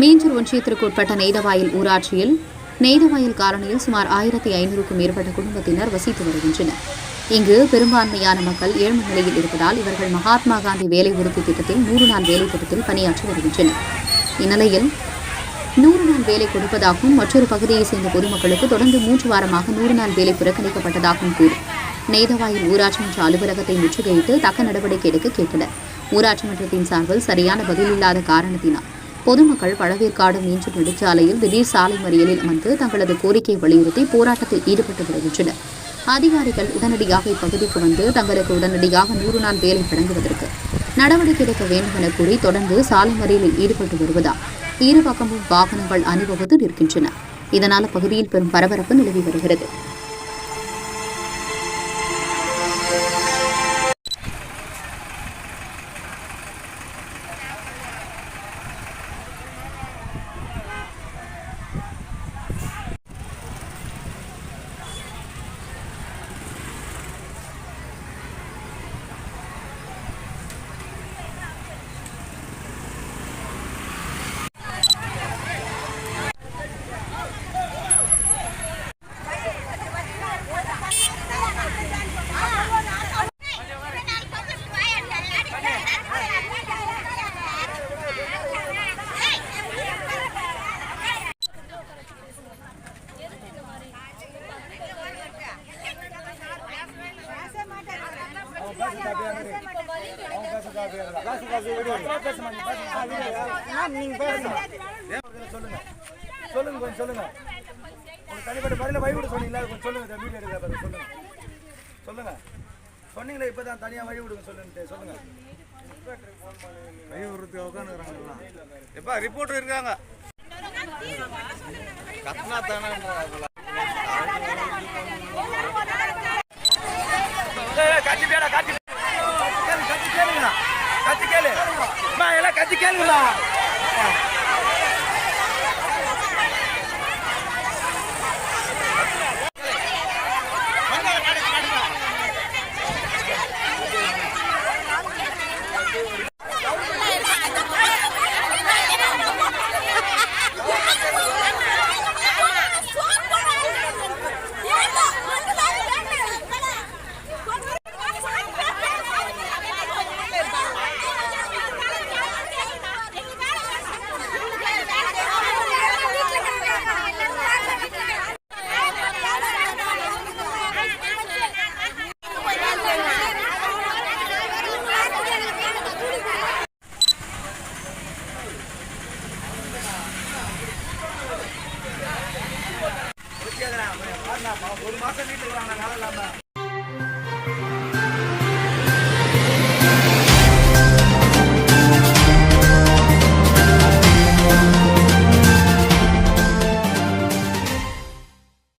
மீஞ்சூர் ஒன்றியத்திற்கு உட்பட்ட நெய்தவாயில் ஊராட்சியில் நெய்தவாயில் காலனியில் சுமார் ஆயிரத்தி ஐநூறுக்கும் மேற்பட்ட குடும்பத்தினர் வசித்து வருகின்றனர். இங்கு பெரும்பான்மையான மக்கள் ஏழ்மை நிலையில் இருப்பதால் இவர்கள் மகாத்மா காந்தி வேலை உறுதி திட்டத்தில் நூறு நாள் வேலை திட்டத்தில் பணியாற்றி வருகின்றனர். இந்நிலையில் நூறு நாள் வேலை கொடுப்பதாகவும் மற்றொரு பகுதியைச் சேர்ந்த பொதுமக்களுக்கு தொடர்ந்து மூன்று வாரமாக நூறு நாள் வேலை புறக்கணிக்கப்பட்டதாகவும் கூறி நெய்தவாயில் ஊராட்சி மன்ற அலுவலகத்தை முற்றுகையிட்டு தக்க நடவடிக்கை எடுக்க கேட்டனர். ஊராட்சி மன்றத்தின் சார்பில் சரியான பதில் இல்லாத காரணத்தினால் பொதுமக்கள் பழவேற்காடு மீஞ்சூர் நெடுஞ்சாலையில் திடீர் சாலை மறியலில் அமர்ந்து தங்களது கோரிக்கையை வலியுறுத்தி போராட்டத்தில் ஈடுபட்டு வருகின்றனர். அதிகாரிகள் உடனடியாக இப்பகுதிக்கு வந்து தங்களுக்கு உடனடியாக நூறு நாள் வேலை வழங்குவதற்கு நடவடிக்கை எடுக்க வேண்டும் என கூறி தொடர்ந்து சாலை மறியலில் ஈடுபட்டு வருவதால் இரு பக்கமும் வாகனங்கள் அணிவகுத்து நிற்கின்றன. இதனால் பகுதியில் பெரும் பரபரப்பு நிலவி வருகிறது. சொல்லுங்க சொல்லுங்க கொஞ்சம் சொல்லுங்க உங்களுக்கு தனிப்பட்ட பதில வழி விட சொன்னீங்களா அது கொஞ்சம் சொல்லுங்க வீடியோ எடுக்க சொல்லுங்க சொல்லுங்க சொன்னீங்களே இப்பதான் தனியாக வழி விடுங்க சொல்லுங்க சொல்லுங்க வழி விடுறதுக்கு உட்காந்துக்கிறாங்களா எப்பா ரிப்போர்ட்டர் இருக்காங்க கத்னா தானே கேளுங்களா மாசம் வீட்டுக்கு வேலை இல்லாம.